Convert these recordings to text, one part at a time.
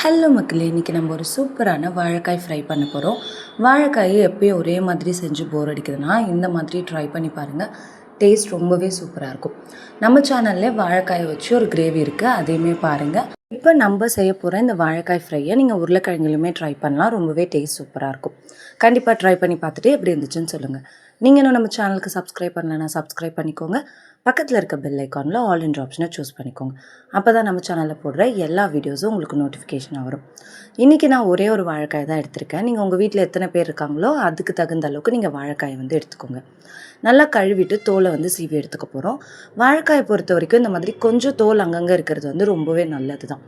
Hello மக்களே இன்றைக்கி நம்ம ஒரு சூப்பரான வாழைக்காய் ஃப்ரை பண்ண போகிறோம் வாழைக்காயை எப்பயும் ஒரே மாதிரி செஞ்சு போர் அடிக்குதுன்னா இந்த மாதிரி ட்ரை பண்ணி பாருங்கள் டேஸ்ட் ரொம்பவே சூப்பராக இருக்கும். நம்ம சேனலில் வாழைக்காயை வச்சு ஒரு கிரேவி இருக்குது அதையுமே பாருங்கள் இப்போ நம்ம செய்ய போகிற இந்த வாழைக்காய் ஃப்ரையை நீங்கள் உருளைக்கிழங்குலையுமே ட்ரை பண்ணலாம். ரொம்பவே டேஸ்ட் சூப்பராக இருக்கும். கண்டிப்பாக ட்ரை பண்ணி பார்த்துட்டு எப்படி இருந்துச்சுன்னு சொல்லுங்கள் நீங்கள் இன்னும் நம்ம சேனலுக்கு சப்ஸ்கிரைப் பண்ணலைன்னா சப்ஸ்கிரைப் பண்ணிக்கோங்க. பக்கத்தில் இருக்க பெல் ஐக்கானில் ஆல் இன் ஆப்ஷனை சூஸ் பண்ணிக்கோங்க. அப்போ தான் நம்ம சேனலில் போடுற எல்லா வீடியோஸும் உங்களுக்கு நோட்டிஃபிகேஷனாக வரும். இன்றைக்கி நான் ஒரே ஒரு வாழைக்காய் தான் எடுத்திருக்கேன். நீங்கள் உங்கள் வீட்டில் எத்தனை பேர் இருக்காங்களோ அதுக்கு தகுந்த அளவுக்கு நீங்கள் வாழைக்காயை வந்து எடுத்துக்கோங்க. நல்லா கழுவிட்டு தோலை வந்து சீவி எடுத்துக்க போகிறோம் வாழைக்காயை பொறுத்த வரைக்கும் இந்த மாதிரி கொஞ்சம் தோல் அங்கங்கே இருக்கிறது வந்து ரொம்பவே நல்லது தான்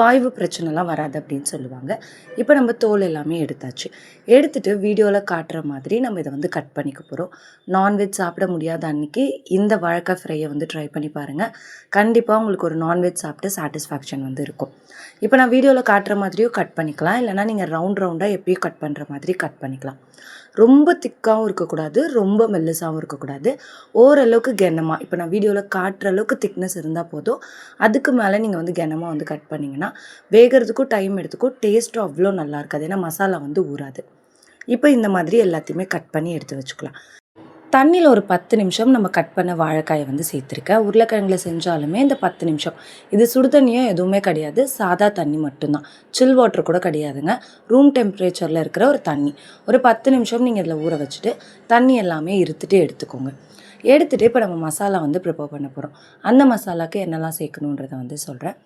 வாய்வு பிரச்சனைலாம் வராது அப்படின்னு சொல்லுவாங்க. இப்போ நம்ம தோல் எல்லாமே எடுத்தாச்சு. எடுத்துட்டு வீடியோவில் காட்டுற மாதிரி நம்ம இதை வந்து கட் பண்ணிக்க போகிறோம் நான்வெஜ் சாப்பிட முடியாத அன்றைக்கி இந்த வாழைக்காய் ஃப்ரையை வந்து ட்ரை பண்ணி பாருங்கள் கண்டிப்பாக உங்களுக்கு ஒரு நான்வெஜ் சாப்பிட்டு சாட்டிஸ்ஃபேக்ஷன் வந்து இருக்கும். இப்போ நான் வீடியோவில் காட்டுற மாதிரியும் கட் பண்ணிக்கலாம். இல்லைனா நீங்கள் ரவுண்ட் ரவுண்டாக எப்பயும் கட் பண்ணுற மாதிரி கட் பண்ணிக்கலாம். ரொம்ப திக்காகவும் இருக்கக்கூடாது ரொம்ப மெல்லிசாகவும் இருக்கக்கூடாது. ஓரளவுக்கு கெனமாக இப்போ நான் வீடியோவில் காட்டுற அளவுக்கு திக்னஸ் இருந்தால் போதும். அதுக்கு மேலே நீங்கள் வந்து கெனமாக வந்து கட் பண்ணிங்கன்னா வேகிறதுக்கும் டைம் எடுத்துக்கும் டேஸ்ட்டும் அவ்வளோ நல்லா இருக்காது. ஏன்னா மசாலா வந்து ஊறாது. இப்போ இந்த மாதிரி எல்லாத்தையுமே கட் பண்ணி எடுத்து வச்சுக்கலாம். தண்ணியில் ஒரு பத்து நிமிஷம் நம்ம கட் பண்ண வாழைக்காயை வந்து சேர்த்துருக்கேன் உருளைக்கிழங்குல செஞ்சாலுமே இந்த பத்து நிமிஷம். இது சுடுதண்ணியும் எதுவுமே கிடையாது. சாதா தண்ணி மட்டும்தான். சில் வாட்டர் கூட கிடையாதுங்க. ரூம் டெம்பரேச்சரில் இருக்கிற ஒரு தண்ணி. ஒரு பத்து நிமிஷம் நீங்கள் இதில் ஊற வச்சுட்டு தண்ணி எல்லாமே இருத்துட்டு எடுத்துக்கோங்க. எடுத்துகிட்டு இப்போ நம்ம மசாலா வந்து ப்ரிப்பேர் பண்ண போகிறோம் அந்த மசாலாவுக்கு என்னெல்லாம் சேர்க்கணுன்றதை வந்து சொல்கிறேன்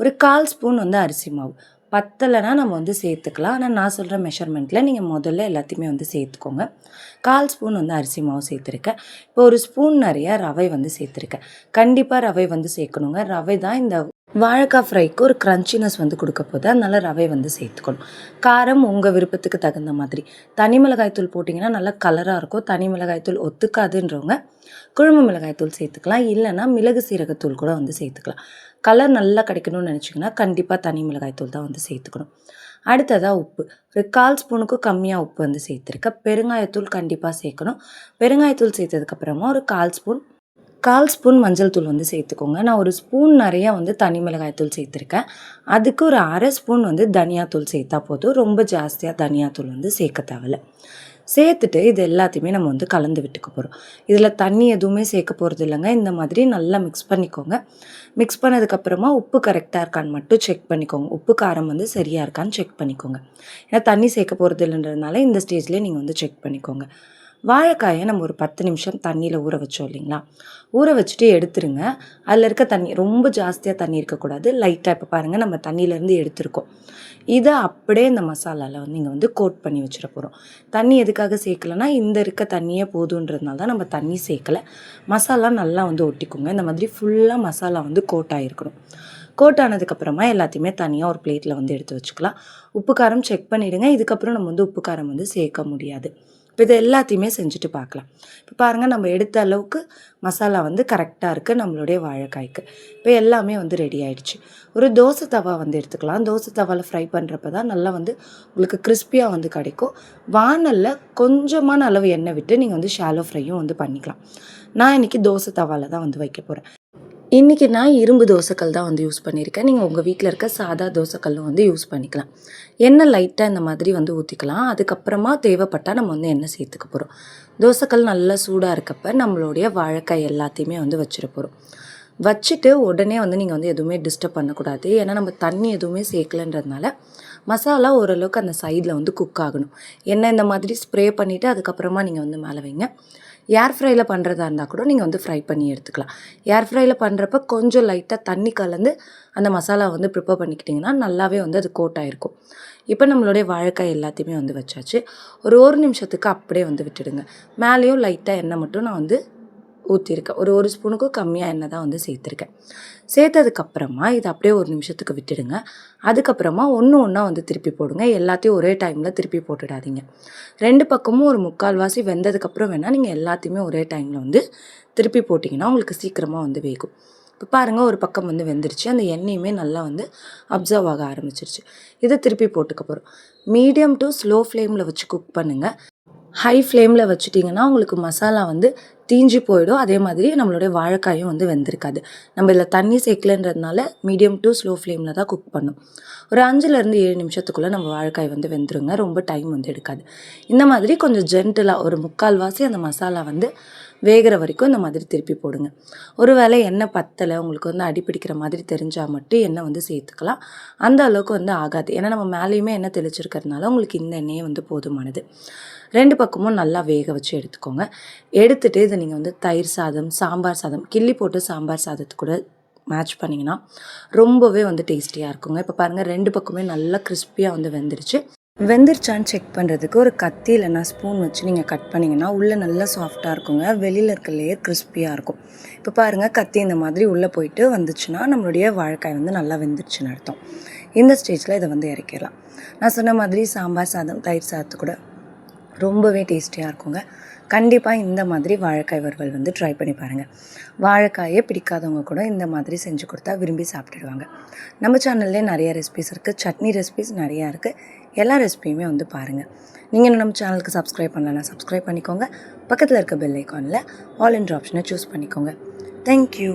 ஒரு கால் ஸ்பூன் வந்து அரிசி மாவு. பத்தலைனா நம்ம வந்து சேர்த்துக்கலாம். ஆனால் நான் சொல்கிற மெஷர்மெண்ட்டில் நீங்கள் முதல்ல எல்லாத்தையுமே வந்து சேர்த்துக்கோங்க. கால் ஸ்பூன் வந்து அரிசி மாவு சேர்த்துருக்கேன். இப்போ ஒரு ஸ்பூன் நிறைய ரவை வந்து சேர்த்துருக்கேன். கண்டிப்பாக ரவை வந்து சேர்க்கணுங்க. ரவை தான் இந்த வாழைக்காய் ஃப்ரைக்கு ஒரு க்ரன்ச்சினஸ் வந்து கொடுக்க போது அதனால் ரவை வந்து சேர்த்துக்கணும். காரம் உங்கள் விருப்பத்துக்கு தகுந்த மாதிரி. தனி மிளகாய்த்தூள் போட்டிங்கன்னா நல்லா கலராக இருக்கும். தனி மிளகாய்த்தூள் ஒத்துக்காதுன்றவங்க குழம்பு மிளகாய்த்தூள் சேர்த்துக்கலாம். இல்லைன்னா மிளகு சீரகத்தூள் கூட வந்து சேர்த்துக்கலாம். கலர் நல்லா கிடைக்கணும்னு நினச்சிங்கன்னா கண்டிப்பாக தனி மிளகாய்த்தூள் தான் வந்து சேர்த்துக்கணும். அடுத்ததாக உப்பு. ஒரு கால் ஸ்பூனுக்கும் கம்மியாக உப்பு வந்து சேர்த்துருக்கேன் பெருங்காயத்தூள் கண்டிப்பாக சேர்க்கணும். பெருங்காயத்தூள் சேர்த்ததுக்கப்புறமா ஒரு கால் ஸ்பூன் கால் ஸ்பூன் மஞ்சள் தூள் வந்து சேர்த்துக்கோங்க. நான் ஒரு ஸ்பூன் நிறையா வந்து தனி மிளகாய் தூள் சேர்த்துருக்கேன். அதுக்கு ஒரு அரை ஸ்பூன் வந்து தனியாத்தூள் சேர்த்தா போதும். ரொம்ப ஜாஸ்தியாக தனியாத்தூள் வந்து சேர்க்க தேவையில்ல. சேர்த்துட்டு இது எல்லாத்தையுமே நம்ம வந்து கலந்து விட்டுக்க போகிறோம் இதில் தண்ணி எதுவுமே சேர்க்க போகிறது இல்லைங்க. இந்த மாதிரி நல்லா மிக்ஸ் பண்ணிக்கோங்க. மிக்ஸ் பண்ணதுக்கப்புறமா உப்பு கரெக்டாக இருக்கான்னு மட்டும் செக் பண்ணிக்கோங்க. உப்பு காரம் வந்து சரியாக இருக்கான்னு செக் பண்ணிக்கோங்க. ஏன்னா தண்ணி சேர்க்க போகிறது இல்லைன்றதுனால இந்த ஸ்டேஜ்லேயே நீங்கள் வந்து செக் பண்ணிக்கோங்க. வாழைக்காயை நம்ம ஒரு பத்து நிமிஷம் தண்ணியில் ஊற வச்சோம் இல்லைங்களா? ஊற வச்சுட்டு எடுத்துருங்க. அதில் இருக்க தண்ணி ரொம்ப ஜாஸ்தியாக தண்ணி இருக்கக்கூடாது லைட்டாக இப்போ பாருங்கள் நம்ம தண்ணியிலேருந்து எடுத்துருக்கோம். இதை அப்படியே இந்த மசாலாவில் வந்து நீங்கள் வந்து கோட் பண்ணி வச்சிட போகிறோம் தண்ணி எதுக்காக சேர்க்கலன்னா இந்த இருக்க தண்ணியே போதுன்றதுனால தான் நம்ம தண்ணி சேர்க்கலை. மசாலா நல்லா வந்து ஒட்டிக்கோங்க. இந்த மாதிரி ஃபுல்லாக மசாலா வந்து கோட் ஆகிருக்கணும் கோட் ஆனதுக்கப்புறமா எல்லாத்தையுமே தனியாக ஒரு பிளேட்டில் வந்து எடுத்து வச்சுக்கலாம். உப்பு காரம் செக் பண்ணிவிடுங்க இதுக்கப்புறம் நம்ம வந்து உப்பு காரம் வந்து சேர்க்க முடியாது. இப்போ இது எல்லாத்தையுமே செஞ்சுட்டு பார்க்கலாம். இப்போ பாருங்கள் நம்ம எடுத்த அளவுக்கு மசாலா வந்து கரெக்டாக இருக்குது நம்மளுடைய வாழைக்காய்க்கு. இப்போ எல்லாமே வந்து ரெடி ஆகிடுச்சு ஒரு தோசை தவா வந்து எடுத்துக்கலாம். தோசை தவாவில் ஃப்ரை பண்ணுறப்ப தான் நல்லா வந்து உங்களுக்கு கிறிஸ்பியாக வந்து கிடைக்கும். வானலில் கொஞ்சமான அளவு எண்ணெய் விட்டு நீங்கள் வந்து ஷாலோ ஃப்ரையும் வந்து பண்ணிக்கலாம். நான் இன்றைக்கி தோசை தவாவில் தான் வந்து வைக்க போகிறேன் இன்றைக்கி நான் இரும்பு தோசைக்கல் தான் வந்து யூஸ் பண்ணியிருக்கேன். நீங்கள் உங்கள் வீட்டில் இருக்க சாதா தோசைக்கல்லும் வந்து யூஸ் பண்ணிக்கலாம். எண்ணெய் லைட்டாக இந்த மாதிரி வந்து ஊற்றிக்கலாம் அதுக்கப்புறமா தேவைப்பட்டால் நம்ம வந்து எண்ணெய் சேர்த்துக்க போகிறோம் தோசைக்கல் நல்லா சூடாக இருக்கப்ப நம்மளுடைய வாழைக்காய் எல்லாத்தையுமே வந்து வச்சிட போகிறோம் வச்சுட்டு உடனே வந்து நீங்கள் வந்து எதுவுமே டிஸ்டர்ப் பண்ணக்கூடாது. ஏன்னா நம்ம தண்ணி எதுவுமே சேர்க்கலன்றதுனால மசாலா ஓரளவுக்கு அந்த சைடில் வந்து குக் ஆகணும். எண்ணெய் இந்த மாதிரி ஸ்ப்ரே பண்ணிவிட்டு அதுக்கப்புறமா நீங்கள் வந்து மேலே வைங்க. ஏர் ஃப்ரையில் பண்ணுறதா இருந்தால் கூட நீங்கள் வந்து ஃப்ரை பண்ணி எடுத்துக்கலாம். ஏர் ஃப்ரையில் பண்ணுறப்ப கொஞ்சம் லைட்டாக தண்ணி கலந்து அந்த மசாலா வந்து ப்ரிப்பேர் பண்ணிக்கிட்டிங்கன்னா நல்லாவே வந்து அது கோட் ஆகிருக்கும் இப்போ நம்மளுடைய வாழைக்காய் எல்லாத்தையுமே வந்து வச்சாச்சு. ஒரு ஒரு நிமிஷத்துக்கு அப்படியே வந்து விட்டுடுங்க. மேலேயும் லைட்டாக எண்ணெய் மட்டும் நான் வந்து ஊற்றிருக்கேன் ஒரு ஒரு ஸ்பூனுக்கும் கம்மியாக எண்ணெய் தான் வந்து சேர்த்துருக்கேன். சேர்த்ததுக்கப்புறமா இதை அப்படியே ஒரு நிமிஷத்துக்கு விட்டுடுங்க. அதுக்கப்புறமா ஒன்று ஒன்றா வந்து திருப்பி போடுங்க. எல்லாத்தையும் ஒரே டைமில் திருப்பி போட்டுடாதீங்க. ரெண்டு பக்கமும் ஒரு முக்கால்வாசி வெந்ததுக்கப்புறம் வேணால் நீங்கள் எல்லாத்தையுமே ஒரே டைமில் வந்து திருப்பி போட்டிங்கன்னா உங்களுக்கு சீக்கிரமாக வந்து வேகும். இப்போ பாருங்கள் ஒரு பக்கம் வந்து வெந்துருச்சு. அந்த எண்ணெயுமே நல்லா வந்து அப்சர்வ் ஆக ஆரம்பிச்சிருச்சு. இதை திருப்பி போட்டுக்க போகிறோம் மீடியம் டு ஸ்லோ ஃப்ளேமில் வச்சு குக் பண்ணுங்கள் ஹை ஃப்ளேமில் வச்சுட்டிங்கன்னா உங்களுக்கு மசாலா வந்து தீஞ்சு போயிடும். அதே மாதிரி நம்மளுடைய வாழைக்காயும் வந்து வெந்திருக்காது. நம்ம இதில் தண்ணி சேர்க்கலன்றதுனால மீடியம் டு ஸ்லோ ஃப்ளேமில் தான் குக் பண்ணும். ஒரு அஞ்சுலேருந்து ஏழு நிமிஷத்துக்குள்ளே நம்ம வாழைக்காய் வந்து வெந்துருங்க. ரொம்ப டைம் வந்து எடுக்காது. இந்த மாதிரி கொஞ்சம் ஜென்டலாக ஒரு முக்கால்வாசி அந்த மசாலா வந்து வேகிற வரைக்கும் இந்த மாதிரி திருப்பி போடுங்க. ஒருவேளை எண்ணெய் பத்தலை உங்களுக்கு வந்து அடிப்பிடிக்கிற மாதிரி தெரிஞ்சால் மட்டும் எண்ணெய் வந்து சேர்த்துக்கலாம். அந்த அளவுக்கு வந்து ஆகாது. ஏன்னா நம்ம மேலேயுமே எண்ணெய் தெளிச்சிருக்கிறதுனால உங்களுக்கு இந்த எண்ணெயே வந்து போதுமானது. ரெண்டு பக்கமும் நல்லா வேக வச்சு எடுத்துக்கோங்க. எடுத்துகிட்டு இதை நீங்கள் வந்து தயிர் சாதம் சாம்பார் சாதம் கிள்ளி போட்டு சாம்பார் சாதத்து கூட மேட்ச் பண்ணிங்கன்னா ரொம்பவே வந்து டேஸ்டியாக இருக்குங்க. இப்போ பாருங்கள் ரெண்டு பக்கமே நல்லா கிறிஸ்பியாக வந்து வெந்துருச்சு. வெந்துருச்சான்னு செக் பண்ணுறதுக்கு ஒரு கத்தி இல்லைன்னா ஸ்பூன் வச்சு நீங்கள் கட் பண்ணிங்கன்னா உள்ளே நல்லா சாஃப்டாக இருக்குங்க. வெளியில் இருக்க லேயர் கிறிஸ்பியாக இருக்கும். இப்போ பாருங்கள் கத்தி இந்த மாதிரி உள்ளே போயிட்டு வந்துச்சுன்னா நம்மளுடைய வாழைக்காய் வந்து நல்லா வெந்துருச்சுன்னு அர்த்தம். இந்த ஸ்டேஜில் இதை வந்து இறக்கிடலாம். நான் சொன்ன மாதிரி சாம்பார் சாதம் தயிர் சாதத்து கூட ரொம்பவே டேஸ்டியாக இருக்குங்க. கண்டிப்பாக இந்த மாதிரி வாழைக்காய் வறுவல் வந்து ட்ரை பண்ணி பாருங்கள் வாழைக்காயே பிடிக்காதவங்க கூட இந்த மாதிரி செஞ்சு கொடுத்தா விரும்பி சாப்பிட்டுடுவாங்க. நம்ம சேனல்லே நிறைய ரெசிபிஸ் இருக்குது சட்னி ரெசிபிஸ் நிறையா இருக்குது எல்லா ரெசிபியுமே வந்து பாருங்கள் நீங்கள் இன்னும் நம்ம சேனலுக்கு சப்ஸ்கிரைப் பண்ணலன்னா சப்ஸ்கிரைப் பண்ணிக்கோங்க. பக்கத்தில் இருக்க பெல் ஐக்கானில் ஆல் இன்ட்ரு ஆப்ஷனை சூஸ் பண்ணிக்கோங்க. தேங்க்யூ